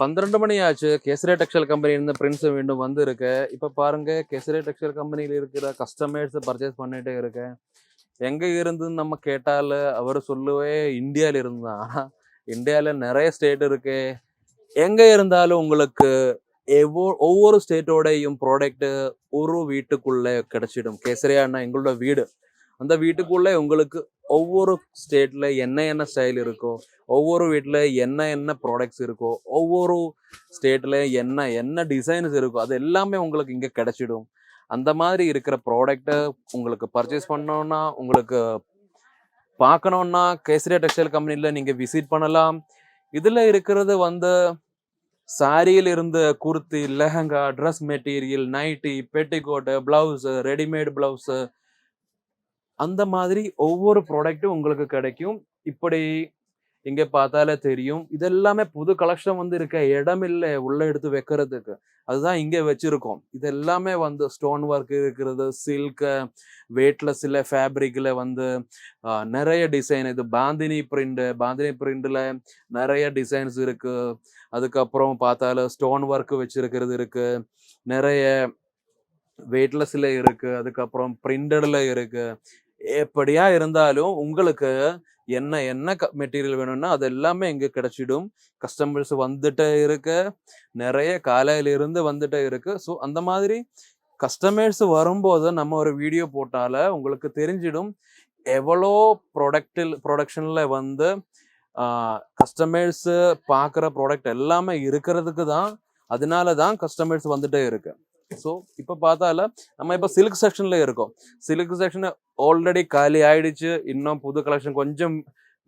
பன்னிரெண்டு மணி ஆச்சு. Kesari textile company prints மீண்டும் வந்துருக்கு. இப்போ பாருங்க கேசரி டெக்ஸ்டைல் கம்பெனியில் இருக்கிற கஸ்டமர்ஸ் பர்ச்சேஸ் பண்ணிட்டே இருக்கேன். எங்கே இருந்துன்னு நம்ம கேட்டால் அவர் சொல்லுவே இந்தியாவில் இருந்தா. ஆனா நிறைய ஸ்டேட் இருக்கு. எங்கே இருந்தாலும் உங்களுக்கு எவ்வளோ ஒவ்வொரு ஸ்டேட்டோடையும் ப்ராடக்ட் ஒரு வீட்டுக்குள்ளே கிடைச்சிடும். கேசரியானா எங்களோட வீடு. அந்த வீட்டுக்குள்ளே உங்களுக்கு ஒவ்வொரு ஸ்டேட்டில் என்ன என்ன ஸ்டைல் இருக்கோ ஒவ்வொரு வீட்டில் என்ன என்ன ப்ராடக்ட்ஸ் இருக்கோ ஒவ்வொரு ஸ்டேட்டில் என்ன என்ன டிசைன்ஸ் இருக்கோ அது எல்லாமே உங்களுக்கு இங்கே கிடச்சிடும். அந்த மாதிரி இருக்கிற ப்ராடக்ட்டை உங்களுக்கு பர்ச்சேஸ் பண்ணோன்னா உங்களுக்கு பார்க்கணுன்னா கேசரியா டெக்ஸ்டைல் கம்பெனியில் நீங்கள் விசிட் பண்ணலாம். இதில் இருக்கிறது வந்து சாரியில் இருந்த kurti lehenga dress material nightie petticoat blouse readymade blouse அந்த மாதிரி ஒவ்வொரு ப்ராடக்ட்டும் உங்களுக்கு கிடைக்கும். இப்படி இங்கே பார்த்தாலே தெரியும். இதெல்லாமே புது கலெக்ஷன் வந்து இருக்க இடம் இல்லை உள்ள எடுத்து வைக்கிறதுக்கு. அதுதான் இங்கே வச்சிருக்கோம். இது எல்லாமே வந்து ஸ்டோன் ஒர்க் இருக்கிறது சில்க் வெயிட்லெஸ்ல ஃபேப்ரிக்ல வந்து நிறைய டிசைன் இது பாந்தினி பிரிண்ட் பாந்தினி பிரிண்ட்ல நிறைய டிசைன்ஸ் இருக்கு. அதுக்கப்புறம் பார்த்தாலும் ஸ்டோன் ஒர்க் வச்சுருக்கிறது இருக்கு. நிறைய வெயிட்லெஸ்ல இருக்கு. அதுக்கப்புறம் பிரிண்டட்ல இருக்கு. எப்படியா இருந்தாலும் உங்களுக்கு என்ன என்ன மெட்டீரியல் வேணும்னா அது எல்லாமே இங்கே கிடைச்சிடும். கஸ்டமர்ஸ் வந்துட்டே இருக்கு. நிறைய காலையில இருந்து வந்துட்டே இருக்கு. ஸோ அந்த மாதிரி கஸ்டமர்ஸ் வரும்போது நம்ம ஒரு வீடியோ போட்டால உங்களுக்கு தெரிஞ்சிடும். எவ்வளோ ப்ரொடக்டில் ப்ரொடக்ஷனில் வந்து கஸ்டமர்ஸ் பார்க்குற ப்ராடக்ட் எல்லாமே இருக்கிறதுக்கு தான் அதனால தான் கஸ்டமர்ஸ் வந்துட்டே இருக்கு. ஸோ இப்போ பார்த்தால நம்ம இப்போ சில்க் செக்ஷன்ல இருக்கோம். சில்க் செக்ஷன் ஆல்ரெடி காலி ஆயிடுச்சு. இன்னும் புது கலெக்ஷன் கொஞ்சம்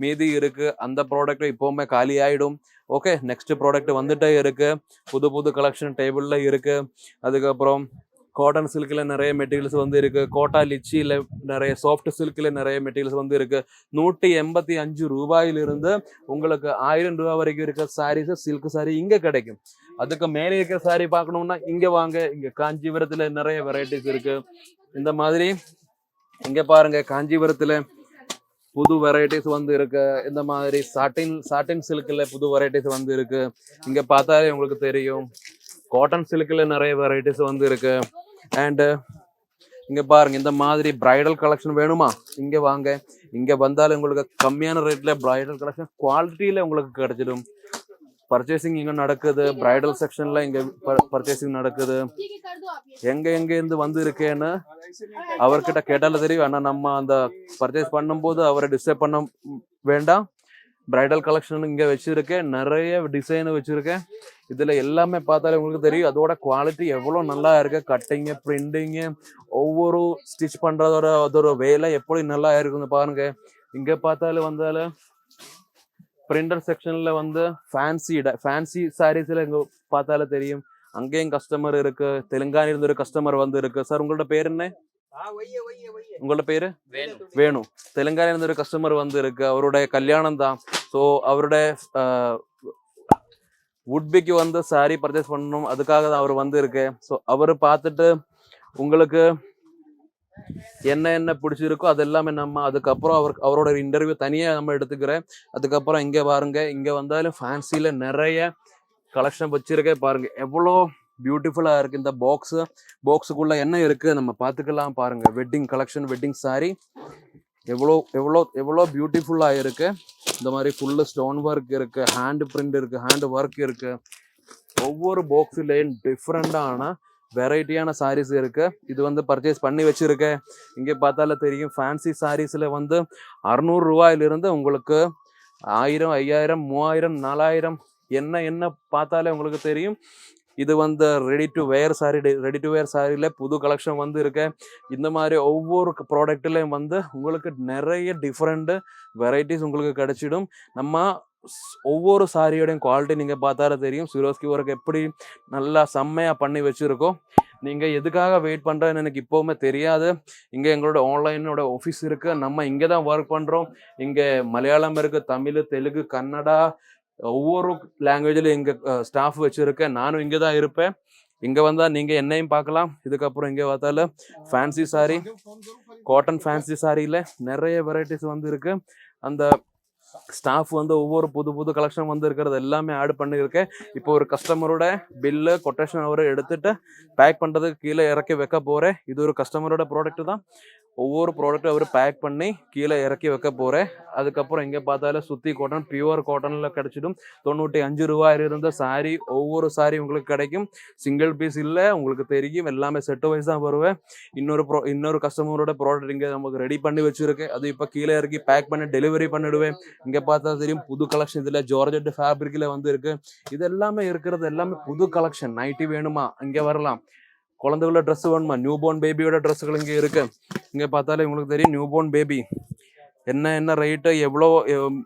மீதி இருக்கு. அந்த ப்ராடக்ட் இப்போவுமே காலி ஆயிடும். ஓகே நெக்ஸ்ட் ப்ராடக்ட் வந்துட்டே இருக்கு. புது புது கலெக்ஷன் டேபிள்ல இருக்கு. அதுக்கப்புறம் காட்டன் சில்கில் நிறைய மெட்டீரியல்ஸ் வந்து இருக்கு. கோட்டா லிச்சியில் நிறைய சாஃப்ட் சில்கில் நிறைய மெட்டீரியல்ஸ் வந்து இருக்கு. நூற்றி எண்பத்தி அஞ்சு ரூபாயிலிருந்து உங்களுக்கு ஆயிரம் ரூபாய் வரைக்கும் இருக்க சாரீஸ் சில்க் சாரி இங்க கிடைக்கும். அதுக்கு மேலே இருக்கிற சாரி பார்க்கணும்னா இங்க வாங்க. இங்க காஞ்சிபுரத்துல நிறைய வெரைட்டிஸ் இருக்கு. இந்த மாதிரி இங்க பாருங்க காஞ்சிபுரத்துல புது வெரைட்டிஸ் வந்து இருக்கு. இந்த மாதிரி சாட்டின் சாட்டின் சில்க்ல புது வெரைட்டிஸ் வந்து இருக்கு. இங்க பார்த்தாலே உங்களுக்கு தெரியும். காட்டன் சில்க்ல நிறைய வெரைட்டிஸ் வந்து இருக்கு. அண்டு இங்க பாருங்க இந்த மாதிரி பிரைடல் கலெக்ஷன் வேணுமா? இங்க வாங்க. இங்க வந்தாலும் உங்களுக்கு கம்மியான ரேட்ல பிரைடல் கலெக்ஷன் குவாலிட்டியில உங்களுக்கு கிடைச்சிடும். பர்ச்சேசிங் இங்க நடக்குது. பிரைடல் செக்ஷன்ல இங்க பர்ச்சேசிங் நடக்குது. எங்க எங்க இருந்து வந்து இருக்கேன்னு அவர்கிட்ட கேட்டால தெரியும். ஆனா நம்ம அந்த பர்ச்சேஸ் பண்ணும்போது அவரை டிஸ்டர்ப் பண்ண வேண்டாம். பிரைடல் கலெக்ஷன் இங்க வச்சிருக்கேன். நிறைய டிசைன் வச்சிருக்கேன். இதுல எல்லாமே பார்த்தாலே உங்களுக்கு தெரியும். அதோட குவாலிட்டி எவ்வளவு நல்லா இருக்கு. கட்டிங்கு பிரிண்டிங்கு ஒவ்வொரு ஸ்டிச் பண்றதோட அதோட வேலை எப்படி நல்லா இருக்குன்னு பாருங்க. இங்க பார்த்தாலும் வந்தாலும் பிரிண்டர் செக்ஷன்ல வந்து ஃபேன்சி ஃபேன்சி சாரீஸ்ல இங்க பார்த்தாலே தெரியும். அங்கேயும் கஸ்டமர் இருக்கு. தெலுங்கானா இருந்து ஒரு கஸ்டமர் வந்து இருக்கு சார் உங்களோட பேர் என்ன? உங்களோட பேரு? வேணு. தெலுங்கானா இருந்து ஒரு கஸ்டமர் வந்து இருக்கு அவருடைய கல்யாணம் தான். ஸோ அவருடைய உட்பிக்கு வந்து சாரி பர்ச்சேஸ் பண்ணணும். அதுக்காக தான் அவர் வந்து இருக்கு ஸோ அவர் பார்த்துட்டு உங்களுக்கு என்ன என்ன பிடிச்சிருக்கோ அது எல்லாமே நம்ம அதுக்கப்புறம் அவர் அவரோட இன்டர்வியூ தனியாக நம்ம எடுத்துக்கிறேன். அதுக்கப்புறம் இங்கே பாருங்க இங்கே வந்தாலும் ஃபேன்சியில் நிறைய கலெக்ஷன் வச்சிருக்கே பாருங்க. எவ்வளோ பியூட்டிஃபுல்லாக இருக்கு இந்த பாக்ஸு பாக்ஸுக்குள்ள என்ன இருக்கு நம்ம பார்த்துக்கலாம் பாருங்க. வெட்டிங் கலெக்ஷன் வெட்டிங் சாரி எவ்வளோ எவ்வளோ எவ்வளோ பியூட்டிஃபுல்லாக இருக்கு. இந்த மாதிரி ஃபுல்லு ஸ்டோன் ஒர்க் இருக்கு ஹேண்ட் பிரிண்ட் இருக்கு ஹேண்ட் ஒர்க் இருக்கு. ஒவ்வொரு பாக்ஸுலேயும் டிஃப்ரெண்டான வெரைட்டியான சாரீஸ் இருக்கு. இது வந்து பர்ச்சேஸ் பண்ணி வச்சிருக்கேன். இங்கே பார்த்தாலே தெரியும் ஃபேன்சி சாரீஸில் வந்து அறநூறு ரூபாயிலிருந்து உங்களுக்கு ஆயிரம் ஐயாயிரம் மூவாயிரம் நாலாயிரம் என்ன என்ன பார்த்தாலே உங்களுக்கு தெரியும். இது வந்து ready to wear sari ready to wear சாரியில் புது கலெக்ஷன் வந்து இருக்கு இந்த மாதிரி ஒவ்வொரு ப்ராடக்ட்லேயும் வந்து உங்களுக்கு நிறைய டிஃப்ரெண்ட்டு வெரைட்டிஸ் உங்களுக்கு கிடைச்சிடும். நம்ம ஒவ்வொரு சாரியோடையும் குவாலிட்டி நீங்கள் பார்த்தாலே தெரியும். சிரோஸ்கி ஒர்க் எப்படி நல்லா செம்மையாக பண்ணி வச்சுருக்கோம் நீங்கள் எதுக்காக வெயிட் பண்ணுறேன்னு எனக்கு இப்போவுமே தெரியாது. இங்கே எங்களோட ஆன்லைனோட ஆஃபீஸ் இருக்குது நம்ம இங்கே தான் ஒர்க் பண்ணுறோம் இங்கே மலையாளம் இருக்குது தமிழ் தெலுங்கு கன்னடா ஒவ்வொரு லாங்குவேஜில் இங்கே ஸ்டாஃப் வச்சுருக்கேன். நானும் இங்கே தான் இருப்பேன். இங்கே வந்தால் நீங்கள் என்னையும் பார்க்கலாம். இதுக்கப்புறம் இங்கே பார்த்தாலும் ஃபேன்சி சாரி காட்டன் ஃபேன்சி சாரியில் நிறைய வெரைட்டிஸ் வந்து இருக்குது அந்த ஸ்டாஃப் வந்து ஒவ்வொரு புது புது கலெக்ஷன் வந்து இருக்கிறது எல்லாமே ஆட் பண்ணியிருக்கேன் இப்போ ஒரு கஸ்டமரோட பில்லு கொட்டேஷன் அவர் எடுத்துட்டு பேக் பண்ணுறதுக்கு கீழே இறக்கி வைக்க போகிறேன் இது ஒரு கஸ்டமரோட ப்ராடக்ட் தான். ஒவ்வொரு ப்ராடக்ட்டும் அவர் பேக் பண்ணி கீழே இறக்கி வைக்க போகிறேன் அதுக்கப்புறம் இங்கே பார்த்தாலும் சுத்தி காட்டன் பியூர் காட்டனில் கிடைச்சிடும். தொண்ணூற்றி அஞ்சு ரூபாயில் இருந்த சாரி ஒவ்வொரு சாரி உங்களுக்கு கிடைக்கும். சிங்கிள் பீஸ் இல்லை உங்களுக்கு தெரியும். எல்லாமே செட்டு வைஸ் தான் வருவேன். இன்னொரு ப்ரோ இன்னொரு கஸ்டமரோட ப்ராடக்ட் இங்கே நமக்கு ரெடி பண்ணி வச்சுருக்கேன். அது இப்போ கீழே இறக்கி பேக் பண்ணி டெலிவரி பண்ணிடுவேன். இங்கே பார்த்தா தெரியும் புது கலெக்ஷன் இதில் ஜார்ஜெட் ஃபேப்ரிக்கில் வந்து இருக்குது இது எல்லாமே இருக்கிறது எல்லாமே புது கலெக்ஷன் நைட்டி வேணுமா? இங்கே வரலாம். குழந்தைகளோட ட்ரெஸ் வேணுமா? நியூ பார்ன் பேபியோட ட்ரெஸ்ஸுகள் இங்கே இருக்கு. இங்கே பார்த்தாலே உங்களுக்கு தெரியும் நியூ பார்ன் பேபி என்ன என்ன ரேட்டு எவ்வளோ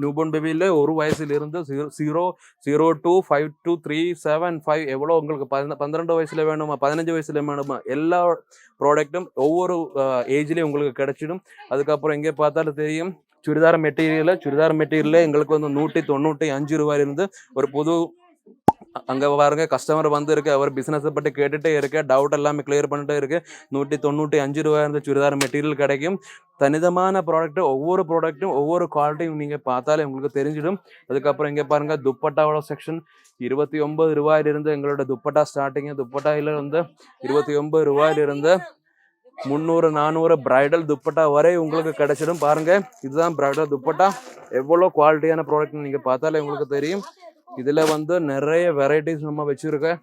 நியூ பார்ன் பேபியில் ஒரு வயசுலேருந்து zero zero two five two three seven five எவ்வளோ உங்களுக்கு? பதின பன்னிரெண்டு வயசில் வேணுமா? பதினஞ்சு வயசில் வேணுமா? எல்லா ப்ராடக்ட்டும் ஒவ்வொரு ஏஜ்லேயும் உங்களுக்கு கிடைச்சிடும். அதுக்கப்புறம் எங்கே பார்த்தாலும் தெரியும் சுடிதார் மெட்டீரியலில் சுடிதார் மெட்டீரியலில் எங்களுக்கு வந்து நூற்றி தொண்ணூற்றி அஞ்சு ரூபாயிலிருந்து ஒரு புது அங்க பாருங்க கஸ்டமர் வந்து இருக்கு அவர் பிஸ்னஸை பற்றி கேட்டுட்டே இருக்கு. டவுட் எல்லாமே கிளியர் பண்ணிட்டே இருக்கு. நூற்றி தொண்ணூற்றி அஞ்சு ரூபாய் இருந்த சுடிதார் மெட்டீரியல் கிடைக்கும். தனிதமான ப்ராடக்ட்டு ஒவ்வொரு ப்ராடக்ட்டும் ஒவ்வொரு குவாலிட்டியும் நீங்கள் பார்த்தாலே உங்களுக்கு தெரிஞ்சிடும். அதுக்கப்புறம் இங்கே பாருங்க துப்பட்டாவோட செக்ஷன் இருபத்தி ஒன்பது ரூபாயிலிருந்து எங்களோட துப்பட்டா ஸ்டார்டிங் துப்பட்டாயில் இருந்து இருபத்தி ஒன்பது ரூபாயிலிருந்து முந்நூறு நானூறு பிரைடல் துப்பட்டா வரை உங்களுக்கு கிடைச்சிடும். பாருங்க இதுதான் பிரைடல் துப்பட்டா. எவ்வளோ குவாலிட்டியான ப்ராடக்ட்னு நீங்க பார்த்தாலே உங்களுக்கு தெரியும். இதுல வந்து நிறைய வெரைட்டிஸ் நம்ம வச்சிருக்கோம்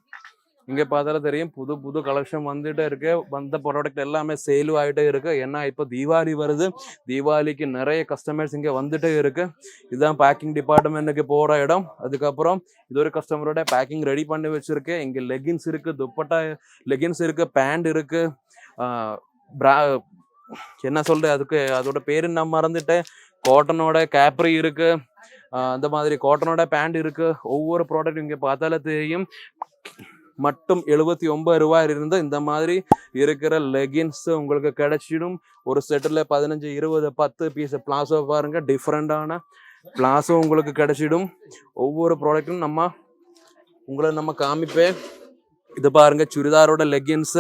இங்க பார்த்தாலும் தெரியும் புது புது கலெக்ஷன் வந்துட்டே இருக்கு. வந்த ப்ராடக்ட் எல்லாமே சேலும் ஆகிட்டே இருக்கு. ஏன்னா இப்போ தீபாவளி வருது. தீபாவளிக்கு நிறைய கஸ்டமர்ஸ் இங்கே வந்துட்டே இருக்கு. இதுதான் பேக்கிங் டிபார்ட்மெண்ட்டுக்கு போற இடம். அதுக்கப்புறம் இது ஒரு கஸ்டமரோட பேக்கிங் ரெடி பண்ணி வச்சிருக்கேன் இங்கே லெகின்ஸ் இருக்கு துப்பட்டா லெகின்ஸ் இருக்கு பேண்ட் இருக்கு. பிரா என்ன சொல்றது? அதுக்கு அதோட பேரு நான் மறந்துட்டேன். காட்டனோட கேப்ரி இருக்கு. அந்த மாதிரி காட்டனோட பேண்ட் இருக்கு. ஒவ்வொரு ப்ராடக்ட் இங்கே பார்த்தாலே தெரியும் மட்டும் எழுபத்தி ஒன்பது ரூபாய் இருந்து இந்த மாதிரி இருக்கிற லெகின்ஸ் உங்களுக்கு கிடைச்சிடும். ஒரு செட்டில் பதினஞ்சு இருபது பத்து பீஸ் பிளாசோ பாருங்க. டிஃப்ரெண்டான பிளாசோ உங்களுக்கு கிடைச்சிடும். ஒவ்வொரு ப்ராடக்ட்டும் நம்ம உங்களை நம்ம காமிப்பேன். இது பாருங்க சுடிதாரோட லெகின்ஸ்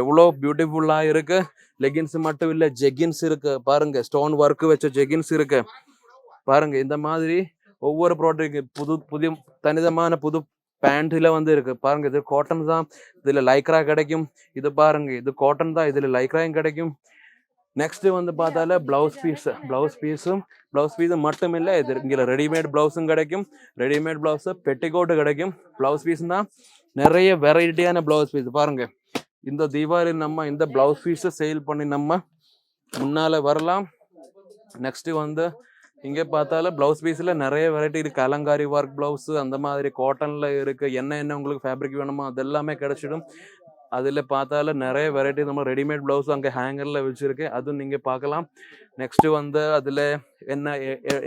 எவ்வளோ பியூட்டிஃபுல்லாக இருக்குது லெகின்ஸ் மட்டும் இல்லை ஜெகின்ஸ் இருக்கு. பாருங்க ஸ்டோன் ஒர்க் வச்ச ஜெகின்ஸ் இருக்கு. பாருங்க இந்த மாதிரி ஒவ்வொரு ப்ராடக்ட் புது புதிய தனிதமான புது பேண்ட்ல வந்து இருக்கு. பாருங்க இது காட்டன் தான். இதுல லைக்ரா கிடைக்கும். இது பாருங்க இது காட்டன் தான். இதுல லைக்ராயும் கிடைக்கும். நெக்ஸ்ட் வந்து பார்த்தால பிளவுஸ் பீஸ் பிளவுஸ் பீஸும் பிளவுஸ் பீஸும் மட்டும் இல்லை இது இங்கே ரெடிமேட் பிளவுஸும் கிடைக்கும். ரெடிமேட் பிளவுஸ் பெட்டிகோட்டு கிடைக்கும். பிளவுஸ் பீஸ் தான். நிறைய வெரைட்டியான பிளவுஸ் பீஸ் பாருங்க. இந்த தீபாவளி நம்ம இந்த பிளவுஸ் பீஸை சேல் பண்ணி நம்ம முன்னால வரலாம். நெக்ஸ்ட் வந்து இங்கே பார்த்தாலும் பிளவுஸ் பீஸில் நிறைய வெரைட்டி இருக்கு. கலங்காரி ஒர்க் பிளவுஸ் அந்த மாதிரி காட்டன்ல இருக்கு. என்ன என்ன உங்களுக்கு ஃபேப்ரிக் வேணுமோ அது எல்லாமே கிடைச்சிடும். அதில் பார்த்தாலும் நிறைய வெரைட்டி நம்ம ரெடிமேட் ப்ளவுஸ் அங்கே ஹேங்கரில் வச்சுருக்கேன் அதுவும் நீங்கள் பார்க்கலாம். நெக்ஸ்ட்டு வந்து அதில் என்ன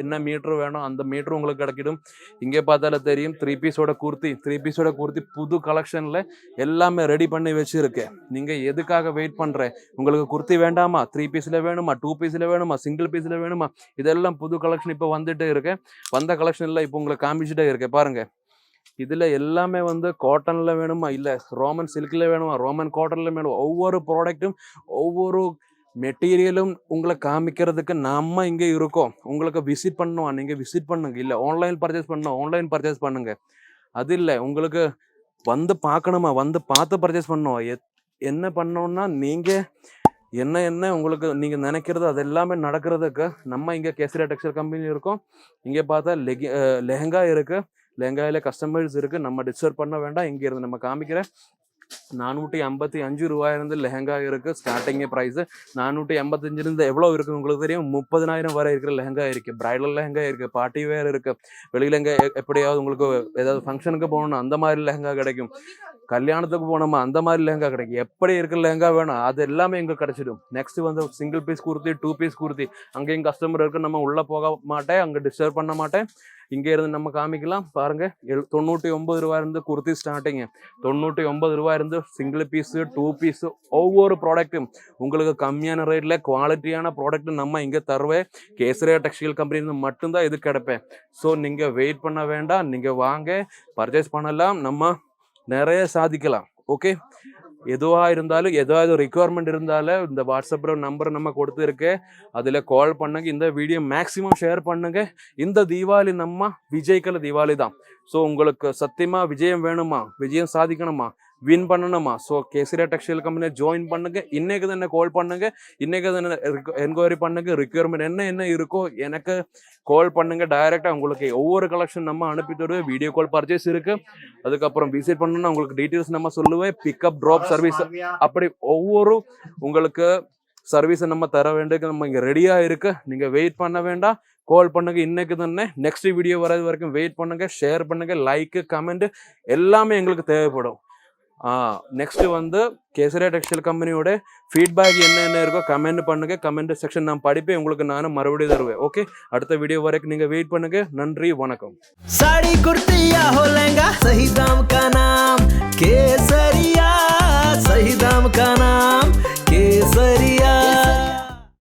என்ன மீட்ரு வேணும் அந்த மீட்ரு உங்களுக்கு கிடைக்கிடும். இங்கே பார்த்தாலே தெரியும் த்ரீ பீஸோட குர்த்தி த்ரீ பீஸோட குர்த்தி புது கலெக்ஷனில் எல்லாமே ரெடி பண்ணி வச்சுருக்கேன் நீங்கள் எதுக்காக வெயிட் பண்ணுறேன் உங்களுக்கு குர்த்தி வேண்டாமா? த்ரீ பீஸில் வேணுமா? டூ பீஸில் வேணுமா? சிங்கிள் பீஸில் வேணுமா? இதெல்லாம் புது கலெக்ஷன் இப்போ வந்துட்டே இருக்கேன் வந்த கலெக்ஷனில் இப்போ உங்களுக்கு காமிச்சுட்டே இருக்கேன் பாருங்கள் இதில் எல்லாமே வந்து காட்டனில் வேணுமா? இல்லை ரோமன் சில்கில் வேணுமா? ரோமன் காட்டனில் வேணுமா? ஒவ்வொரு ப்ராடக்ட்டும் ஒவ்வொரு மெட்டீரியலும் உங்களை காமிக்கிறதுக்கு நம்ம இங்கே இருக்கோம். உங்களுக்கு விசிட் பண்ணுவோம் நீங்கள் விசிட் பண்ணுங்க. இல்லை ஆன்லைன் பர்ச்சேஸ் பண்ணோம் ஆன்லைன் பர்ச்சேஸ் பண்ணுங்க. அது இல்லை உங்களுக்கு வந்து பார்க்கணுமா? வந்து பார்த்து பர்ச்சேஸ் பண்ணுவோம் எத்- என்ன பண்ணோம்னா நீங்கள் என்ன என்ன உங்களுக்கு நீங்கள் நினைக்கிறது அது எல்லாமே நடக்கிறதுக்கு நம்ம இங்கே கேசரியா டெக்ஸ்டைல் கம்பெனி இருக்கோம். இங்கே பார்த்தா லெகி லெஹங்கா இருக்கு. லெஹங்காயில கஸ்டமர்ஸ் இருக்கு. நம்ம டிஸ்டர்ப் பண்ண வேண்டாம். இங்க இருந்து நம்ம காமிக்கிறேன். நானூற்றி ஐம்பத்தி அஞ்சு ரூபாயிலிருந்து லெஹங்கா இருக்குது ஸ்டார்டிங் ப்ரைஸ் நானூற்றி எண்பத்தஞ்சிலிருந்து எவ்வளோ இருக்குது உங்களுக்கு தெரியும்? முப்பதினாயிரம் வரை இருக்கிற லெஹங்கா இருக்குது பிரைடல் லெஹங்கா இருக்குது பார்ட்டி வேர் இருக்குது வெளியில் எங்கே எப்படியாவது உங்களுக்கு ஏதாவது ஃபங்க்ஷனுக்கு போகணும் அந்த மாதிரி லெஹங்கா கிடைக்கும். கல்யாணத்துக்கு போனோமா அந்த மாதிரி லெஹங்கா கிடைக்கும். எப்படி இருக்கிற லெஹங்கா வேணும் அது எல்லாமே எங்களுக்கு கிடைச்சிடும். நெக்ஸ்ட் வந்து single piece kurti two piece kurti. அங்கேயும் கஸ்டமர் இருக்கு நம்ம உள்ளே போக மாட்டேன் அங்கே டிஸ்டர்ப் பண்ண மாட்டேன். இங்கே இருந்து நம்ம காமிக்கலாம் பாருங்க. எழு- தொண்ணூற்றி ஒன்பது ரூபாயிருந்து குர்த்தி ஸ்டார்டிங்கு தொண்ணூற்றி ஒன்பது ரூபாயிருந்து சிங்கிள் பீஸு டூ பீஸ் ஒவ்வொரு ப்ராடக்ட்டும் உங்களுக்கு கம்மியான ரேட்டில் குவாலிட்டியான ப்ராடக்ட் நம்ம இங்கே தருவேன் கேசரியா டெக்ஸ்டைல் கம்பெனி மட்டும்தான் இது கிடைப்பேன். ஸோ நீங்கள் வெயிட் பண்ண வேண்டாம். நீங்கள் வாங்க. பர்ச்சேஸ் பண்ணலாம். நம்ம நிறைய சாதிக்கலாம். ஓகே எதுவாக இருந்தாலும் ஏதாவது ரிக்குவயர்மெண்ட் இருந்தாலும் இந்த வாட்ஸ்அப்பில் நம்பர் நம்ம கொடுத்துருக்கு. அதில் கால் பண்ணுங்க. இந்த வீடியோ மேக்ஸிமம் ஷேர் பண்ணுங்க. இந்த தீபாவளி நம்ம விஜய்க்கல தீபாவளி தான் ஸோ உங்களுக்கு சத்தியமாக விஜயம் வேணுமா? விஜயம் சாதிக்கணுமா? வின் பண்ணணுமா? ஸோ கேசரியா டெக்ஸ்டைல் கம்பெனியை ஜாயின் பண்ணுங்க. இன்னைக்கு தானே கால் பண்ணுங்க. இன்னைக்கு தானே என்கொயரி பண்ணுங்க. ரிக்குவயர்மெண்ட் என்ன என்ன இருக்கோ எனக்கு கால் பண்ணுங்க. டைரக்டா உங்களுக்கு ஒவ்வொரு கலெக்ஷன் நம்ம அனுப்பி தருவேன். வீடியோ கால் பர்ச்சேஸ் இருக்கு. அதுக்கப்புறம் விசிட் பண்ணணும்னா உங்களுக்கு டீட்டெயில்ஸ் நம்ம சொல்லுவேன். பிக்கப் ட்ராப் சர்வீஸ் அப்படி ஒவ்வொரு உங்களுக்கு சர்வீஸ் நம்ம தர வேண்டியது நம்ம இங்க ரெடியா இருக்கு. நீங்க வெயிட் பண்ண வேண்டாம். கால் பண்ணுங்க. இன்னைக்கு தானே. நெக்ஸ்ட் வீடியோ வர்றது வரைக்கும் வெயிட் பண்ணுங்க. ஷேர் பண்ணுங்க. லைக் கமெண்ட் எல்லாமே எங்களுக்கு தேவைப்படும். நெக்ஸ்ட் வந்து கேசரியா டெக்ஸ்டைல் கம்பெனியோட ஃபீட்பேக் என்னென்ன இருக்கோ கமெண்ட் பண்ணுங்க. கமெண்ட் செக்ஷன் நான் படிப்பேன். உங்களுக்கு நானும் மறுபடியும் தருவேன். ஓகே அடுத்த வீடியோ வரைக்கும் நீங்க வெயிட் பண்ணுங்க. நன்றி வணக்கம். சாரி குர்த்தியா ஹோ லெங்கா சஹி கேசரியா சஹிதாம் தாம் கேசரியா.